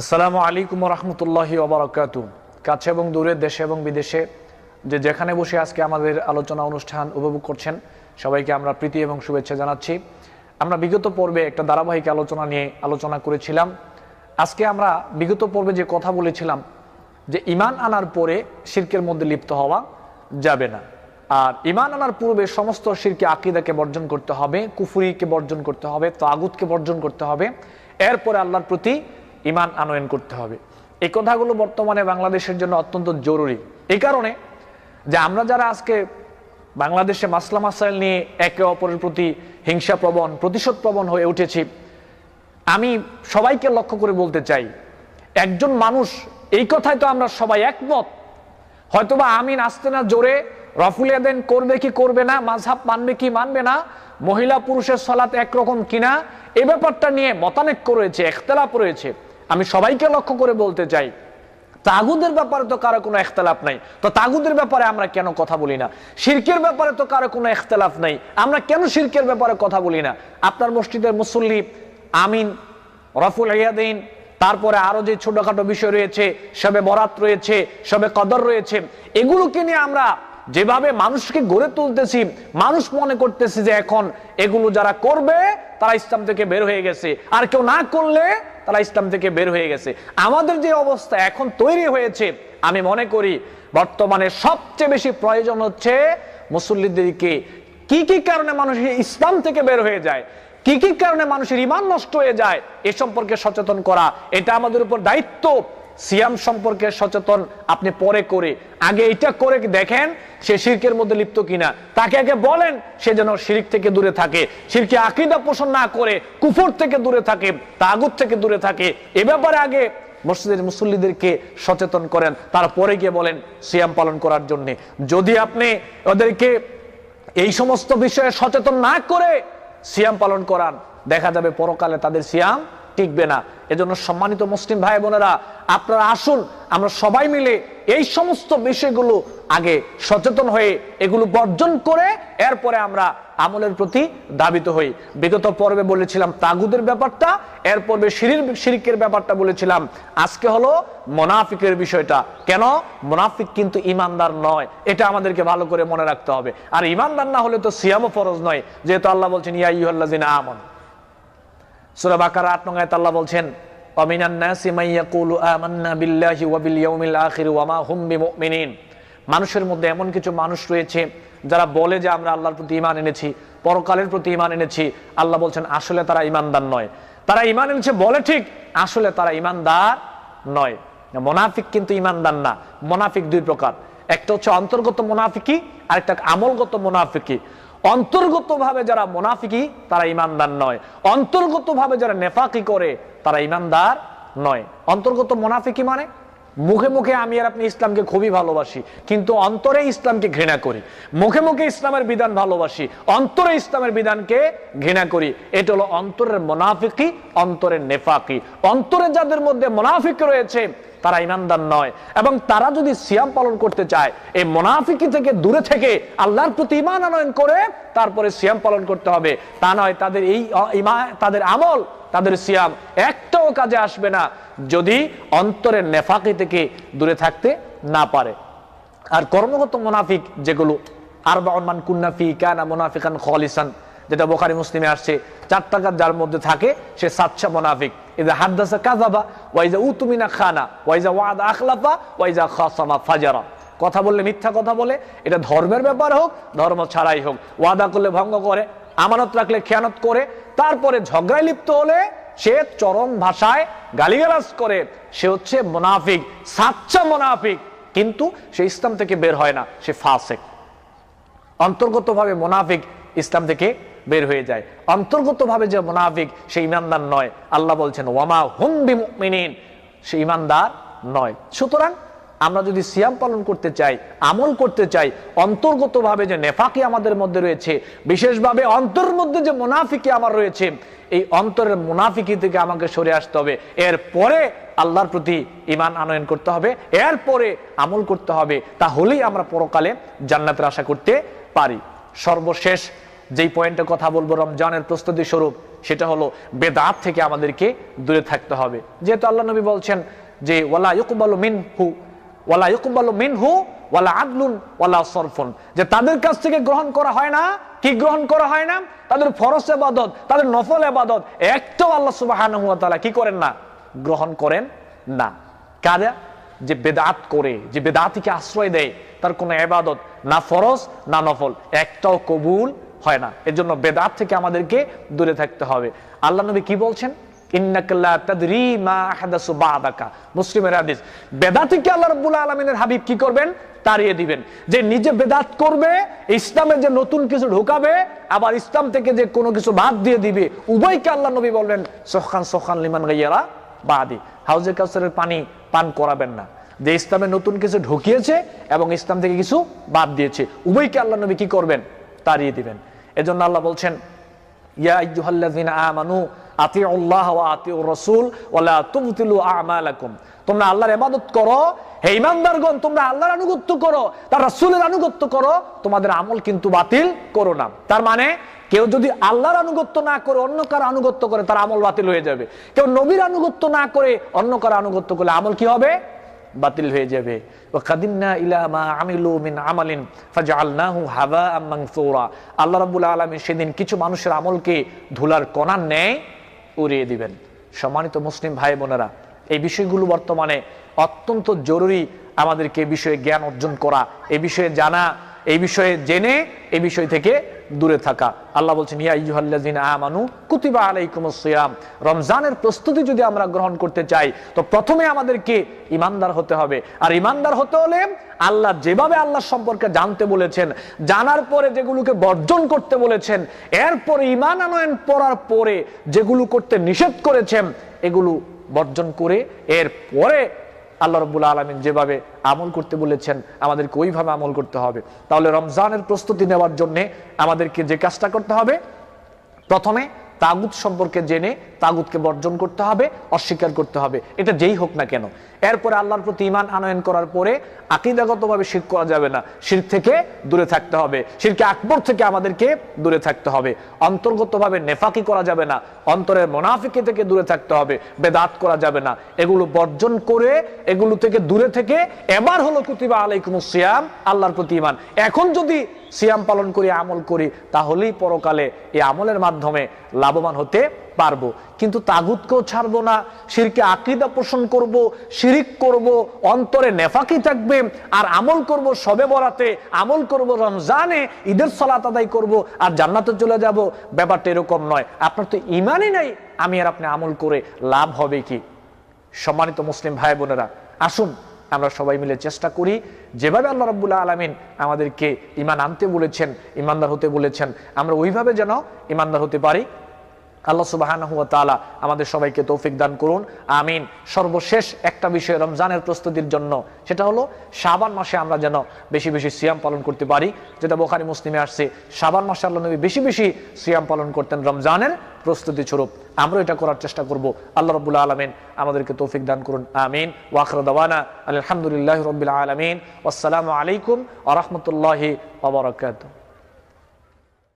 আসসালামু আলাইকুম রহমতুল্লাহি ওবরাকাতু। কাছে এবং দূরে দেশে এবং বিদেশে যে যেখানে বসে আজকে আমাদের আলোচনা অনুষ্ঠান উপভোগ করছেন, সবাইকে আমরা প্রীতি এবং শুভেচ্ছা জানাচ্ছি। আমরা বিগত পর্বে একটা ধারাবাহিক আলোচনা নিয়ে আলোচনা করেছিলাম। আজকে আমরা বিগত পর্বে যে কথা বলেছিলাম, যে ইমান আনার পরে শির্কের মধ্যে লিপ্ত হওয়া যাবে না। আর ইমান আনার পূর্বে সমস্ত শিরকে আকিদাকে বর্জন করতে হবে, কুফুরিকে বর্জন করতে হবে তো তাগুতকে বর্জন করতে হবে। এরপরে আল্লাহর প্রতি ইমান আনয়ন করতে হবে। এই কথাগুলো বর্তমানে বাংলাদেশের জন্য অত্যন্ত জরুরি। এই কারণে যে আমরা যারা আজকে বাংলাদেশে মাসলা মাসাইল নিয়ে একে অপরের প্রতি হিংসা প্রবণ, প্রতিশোধ প্রবণ হয়ে উঠেছি, আমি সবাইকে লক্ষ্য করে বলতে চাই, একজন মানুষ, এই কথায় তো আমরা সবাই একমত, হয়তোবা আমিন আসতে না জোরে রফুলিয়া দেন করবে কি করবে না, মাঝহাব মানবে কি মানবে না, মহিলা পুরুষের সলাৎ একরকম কিনা এই ব্যাপারটা নিয়ে মতানৈক্য রয়েছে একতলাপ রয়েছে। আমি সবাইকে লক্ষ্য করে বলতে চাই, তাগুদের ব্যাপারে তো কারও কোনো একতলাপ নাই। তো তাগুদের ব্যাপারে আমরা কেন কথা বলি না? শিরকের ব্যাপারে তো কারও কোনো একতলাফ নাই। আমরা কেন শিরকের ব্যাপারে কথা বলি না? আপনার মসজিদের মুসল্লি আমিন রফুল ইয়াদিন, তারপরে আরও যে ছোটখাটো বিষয় রয়েছে, সবে বরাত রয়েছে, সবে কদর রয়েছে, এগুলোকে নিয়ে আমরা যেভাবে মানুষকে গড়ে তুলতেছি, মানুষ মনে করতেছি যে এখন এগুলো যারা করবে, তারা ইসলাম থেকে বের হয়ে গেছে। আর কেউ না করলে তারা ইসলাম থেকে বের হয়ে গেছে। আমাদের যে অবস্থা এখন তৈরি হয়েছে, আমি মনে করি বর্তমানে সবচেয়ে বেশি প্রয়োজন হচ্ছে মুসল্লিদেরকে কি কি কারণে মানুষ ইসলাম থেকে বের হয়ে যায়, কি কি কারণে মানুষের ইমান নষ্ট হয়ে যায়, এ সম্পর্কে সচেতন করা। এটা আমাদের উপর দায়িত্ব। সিয়াম সম্পর্কে সচেতন আপনি পরে করে। আগে এটা করে দেখেন সে শিরকের মধ্যে লিপ্ত কিনা? তাকে আগে বলেন, সে যেন শিরিক থেকে দূরে থাকে। শিরকে আকিদা পোষণ না করে, কুফর থেকে দূরে থাকে, তাগুত থেকে দূরে থাকে। এ ব্যাপারে আগে মসজিদের মুসল্লিদেরকে সচেতন করেন, তারপরে গিয়ে বলেন সিয়াম পালন করার জন্য। যদি আপনি ওদেরকে এই সমস্ত বিষয়ে সচেতন না করে সিয়াম পালন করান, দেখা যাবে পরকালে তাদের সিয়াম টিকবে না। এজন্য সম্মানিত মুসলিম ভাই বোনেরা, আপনারা আসুন, আমরা সবাই মিলে এই সমস্ত বিষয়গুলো আগে সচেতন হয়ে এগুলো বর্জন করে এরপরে আমরা আমলের প্রতি দাবিত হই। বিগত পর্বে বলেছিলাম তাগুদের ব্যাপারটা, এর পর্বে শিরির, শিরিকের ব্যাপারটা বলেছিলাম। আজকে হলো মোনাফিকের বিষয়টা। কেন? মোনাফিক কিন্তু ইমানদার নয়, এটা আমাদেরকে ভালো করে মনে রাখতে হবে। আর ইমানদার না হলে তো সিয়ামও ফরজ নয়, যেহেতু আল্লাহ বলছেন, ইয়া ইউহাল্লাযিনা আমন। সূরা বাকারা 8 নং আয়াতে আল্লাহ বলছেন, অমিনান নাসি মান আমান্না বিল্লাহি ওয়া বিল ইয়াউমিল আখির ওয়া মা হুম বিমুমিনিন। মানুষের মধ্যে এমন কিছু মানুষ রয়েছে যারা বলে যে আমরা আল্লাহর প্রতি ঈমান এনেছি, পরকালের প্রতি ঈমান এনেছি। আল্লাহ বলছেন, আসলে তারা ঈমানদার নয়। তারা ঈমান এনেছে বলে ঠিক, আসলে তারা ঈমানদার নয়। মোনাফিক কিন্তু ঈমানদার না, মোনাফিক দুই প্রকার। একটা হচ্ছে অন্তর্গত মোনাফিকি আর একটা আমলগত মোনাফিকি অন্তর্গতভাবে যারা মোনাফিকি, তারা ইমানদার নয়। অন্তর্গতভাবে যারা নেফাকি করে, তারা ইমানদার নয়। অন্তর্গত মোনাফিকি মানে মুখে মুখে আমি আর আপনি ইসলামকে খুবই ভালোবাসি, কিন্তু অন্তরে ইসলামকে ঘৃণা করি। মুখে মুখে ইসলামের বিধান ভালোবাসি, অন্তরে ইসলামের বিধানকে ঘৃণা করি। এটা হলো অন্তরের মোনাফিকি, অন্তরের নেফাকি। অন্তরে যাদের মধ্যে মোনাফিক রয়েছে তারা ইমানদার নয়। এবং তারা যদি সিয়াম পালন করতে চায়, এই মোনাফিকি থেকে দূরে থেকে আল্লাহর প্রতি ইমান আনয়ন করে তারপরে সিয়াম পালন করতে হবে। তা নয়, তাদের এই তাদের আমল, তাদের সিয়াম একটাও কাজে আসবে না যদি অন্তরের নেফাকি থেকে দূরে থাকতে না পারে। আর কর্মগত মোনাফিক যেগুলো আর বাউনমান কুন্নাফি কানা মোনাফিকান খলিসান, যেটা বোখারি মুসলিমে আসছে চার টাকা যার মধ্যে থাকে, সে সাচ্ছা মোনাফিক। ইদা হাদ্দাসা কাযাবা ওয়াইজা উতুমিনা খানা ওয়াইজা ওয়াদা আখলাফা ওয়াইজা খাসামা ফাজারা। কথা বললে মিথ্যা কথা বলে, এটা ধর্মের ব্যাপার হোক, ধর্ম ছাড়াই হোক। ওয়াদা করলে ভঙ্গ করে, আমানত রাখলে খেয়ানত করে, তারপরে ঝগড়ায় লিপ্ত হলে সে চরম ভাষায় গালিগালাজ করে, সে হচ্ছে মোনাফিক সাচ্চা মোনাফিক। কিন্তু সে ইসলাম থেকে বের হয় না, সে ফাসেক। অন্তর্গতভাবে মোনাফিক ইসলাম থেকে বের হয়ে যায়। অন্তর্গতভাবে যে মোনাফিক সে ইমানদার নয়। আল্লাহ বলছেন, ওয়ামা হুম বিমিন সে ইমানদার নয়। সুতরাং আমরা যদি সিয়াম পালন করতে চাই, আমল করতে চাই, অন্তর্গতভাবে যে নেফাকি আমাদের মধ্যে রয়েছে, বিশেষভাবে অন্তর মধ্যে যে মুনাফিকি আমার রয়েছে, এই অন্তরের মুনাফিকি থেকে আমাকে সরে আসতে হবে। এরপরে আল্লাহর প্রতি ইমান আনয়ন করতে হবে। এরপরে আমল করতে হবে। তাহলেই আমরা পরকালে জান্নাতের আশা করতে পারি। সর্বশেষ যেই পয়েন্টে কথা বলব রমজানের প্রস্তুতি স্বরূপ, সেটা হলো বেদাত থেকে আমাদেরকে দূরে থাকতে হবে। যেহেতু আল্লাহ নবী বলছেন যে, ওয়ালা ইকুবাল মিন হু ওয়ালা ইকুবাল মিনহু, ওয়ালা আদলুন, ওয়ালা সরফুন। যে তাদের কাছ থেকে গ্রহণ করা হয় না, কি গ্রহণ করা হয় না? তাদের ফরস এবাদত তাদের নফল এবাদত একটাও আল্লাহ ওয়া কি করেন না? গ্রহণ করেন না। কারা যে বেদাত করে, যে বেদাতিকে আশ্রয় দেয়, তার কোনো এবাদত না ফরজ, না নফল, একটাও কবুল হয় না। এর জন্য বেদাত থেকে আমাদেরকে দূরে থাকতে হবে। আল্লাহ নবী কি বলছেন? মুসলিমের হাবিব কি করবেন? তাড়িয়ে দিবেন। যে নিজে বেদাত করবে যে নতুন কিছু ঢোকাবে, আবার ইসলাম থেকে যে কোনো কিছু বাদ দিয়ে দিবে, উভয়কে বলবেন লিমান হাউজে পানি পান করাবেন না। যে ইসলামে নতুন কিছু ঢুকিয়েছে এবং ইসলাম থেকে কিছু বাদ দিয়েছে, উভয়কে আল্লাহ নবী কি করবেন? তাড়িয়ে দিবেন। এজন্য আল্লাহ বলছেন আল্লাহর করো তোমরা আনুগত্য করো করো, তোমাদের আমল কিন্তু বাতিল করো না। তার মানে কেউ যদি আল্লাহর আনুগত্য না করে, অন্য কার আনুগত্য করে, তার আমল বাতিল হয়ে যাবে। কেউ নবীর আনুগত্য না করে, অন্য কার আনুগত্য করলে আমল কি হবে? বাতিল হয়ে যাবে। আল্লাহ রাব্বুল আলামিন সেদিন কিছু মানুষের আমলকে ধুলার কণার ন্যায় উড়িয়ে দিবেন। সম্মানিত মুসলিম ভাই বোনেরা, এই বিষয়গুলো বর্তমানে অত্যন্ত জরুরি আমাদেরকে এই বিষয়ে জ্ঞান অর্জন করা, এই বিষয়ে জানা, এই বিষয়ে জেনে, এই বিষয় থেকে দূরে থাকা। আল্লাহ বলছেন, ইয়া আইয়ুহাল্লাযিনা আমানু কুতিবা আলাইকুমুস সিয়াম। রমজানের প্রস্তুতি যদি আমরা গ্রহণ করতে চাই, তো প্রথমে আমাদেরকে ইমানদার হতে হবে। আর ইমানদার হতে হলে আল্লাহ যেভাবে আল্লাহ সম্পর্কে জানতে বলেছেন, জানার পরে যেগুলোকে বর্জন করতে বলেছেন, এরপরে ইমান আনয়ন পড়ার পরে যেগুলো করতে নিষেধ করেছেন, এগুলো বর্জন করে এর পরে আল্লাহ রব্বুল আলমিন যেভাবে আমল করতে বলেছেন, আমাদেরকে ওইভাবে আমল করতে হবে। তাহলে রমজানের প্রস্তুতি নেওয়ার জন্যে আমাদেরকে যে কাজটা করতে হবে, প্রথমে তাগুত সম্পর্কে জেনে তাগুতকে বর্জন করতে হবে, অস্বীকার করতে হবে। এটা যেই হোক না কেন। এরপরে আল্লাহর প্রতি ইমান আনয়ন করার পরে আকিদাগতভাবে শির করা যাবে না। শির থেকে দূরে থাকতে হবে। শিরকে আকবর থেকে আমাদেরকে দূরে থাকতে হবে। অন্তর্গতভাবে নেফাকি করা যাবে না। অন্তরের মোনাফিকে থেকে দূরে থাকতে হবে। বেদাত করা যাবে না। এগুলো বর্জন করে, এগুলো থেকে দূরে থেকে এবার হলো কুতিবা আলাইকুম সিয়াম, আল্লাহর প্রতি ইমান এখন যদি সিয়াম পালন করি, আমল করি, তাহলেই পরকালে এই আমলের মাধ্যমে লাভবান হতে পারব। কিন্তু তাগুতকেও ছাড়বো না, শিরকে আকৃদা পোষণ করব, শিরিক করব, অন্তরে নেফাকি থাকবে, আর আমল করব সবে বরাতে, আমল করব রমজানে, ঈদের সলাত আদায় করব, আর জান্নাতে চলে যাব। ব্যাপারটা এরকম নয়। আপনার তো ইমানই নাই, আমি আর আপনি আমল করে লাভ হবে কি? সম্মানিত মুসলিম ভাই বোনেরা, আসুন, আমরা সবাই মিলে চেষ্টা করি, যেভাবে আল্লাহ রাব্বুল আলমিন আমাদেরকে ইমান আনতে বলেছেন ইমানদার হতে বলেছেন, আমরা ওইভাবে যেন ইমানদার হতে পারি। আল্লাহ সুবাহানহু তাআলা আমাদের সবাইকে তৌফিক দান করুন। আমিন। সর্বশেষ একটা বিষয় রমজানের প্রস্তুতির জন্য, সেটা হলো শাবান মাসে আমরা যেন বেশি বেশি সিয়াম পালন করতে পারি। যেটা বোখারি মুসলিমে আসছে, শাবান মাসে আল্লাহ নবী বেশি বেশি সিয়াম পালন করতেন রমজানের প্রস্তুতি স্বরূপ। আমরা এটা করার চেষ্টা করব। আল্লাহ রবুল্লা আলমিন আমাদেরকে তৌফিক দান করুন। আমিন। ওয়াখর দাওয়ানা আলহামদুলিল্লাহ রবিল আলমিন। আসসালামু আলাইকুম আ রহমতুল্লাহি